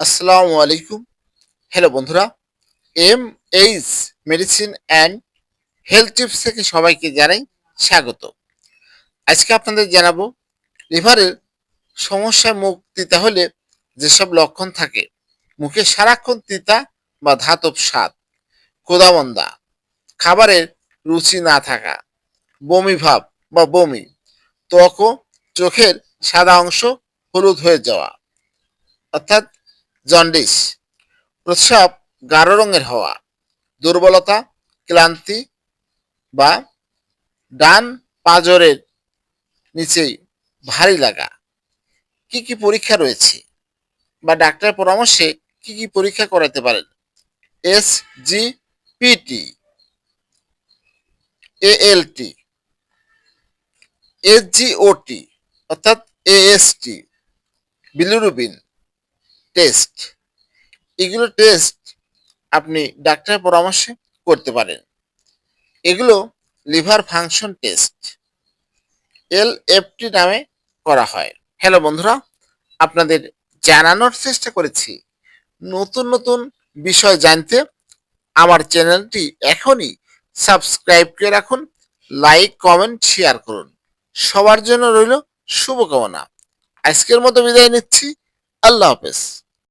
আসসালামু আলাইকুম। হ্যালো বন্ধুরা M H medicine and health tips থেকে সবাইকে জানাই স্বাগত। আজকে আপনাদের জানাব লিভারের সমস্যায় মুখ দিতে হলে যেসব লক্ষণ থাকে, মুখে সারাক্ষণ তিতা বা ধাতব স্বাদ, কোদামন্দা, খাবারের রুচি না থাকা, বমি ভাব বা বমি, ত্বক চোখের সাদা অংশ হলুদ হয়ে যাওয়া, অর্থাৎ জন্ডিস, প্রস্রাব গাঢ় রঙের হওয়া, দুর্বলতা, ক্লান্তি বা ডান পাজরের নিচেই ভারী লাগা। কি কি পরীক্ষা রয়েছে বা ডাক্তারের পরামর্শে কি কি পরীক্ষা করাতে পারেন? S G PT ALT SGOT অর্থাৎ এএসটি বিলিরুবিন টেস্ট এগুলো টেস্ট আপনি ডাক্তারের পরামর্শে করতে পারেন। এগুলো liver function test L FT নামে করা হয়। হ্যালো বন্ধুরা, আপনাদের জানানোর চেষ্টা করেছি। নতুন নতুন বিষয় জানতে আমার চ্যানেলটি এখনই সাবস্ক্রাইব করে রাখুন লাইক কমেন্ট শেয়ার করুন। সবার জন্য রইল শুভকামনা। আজকের মতো বিদায় নিচ্ছি। আল্লাহ হাফেজ।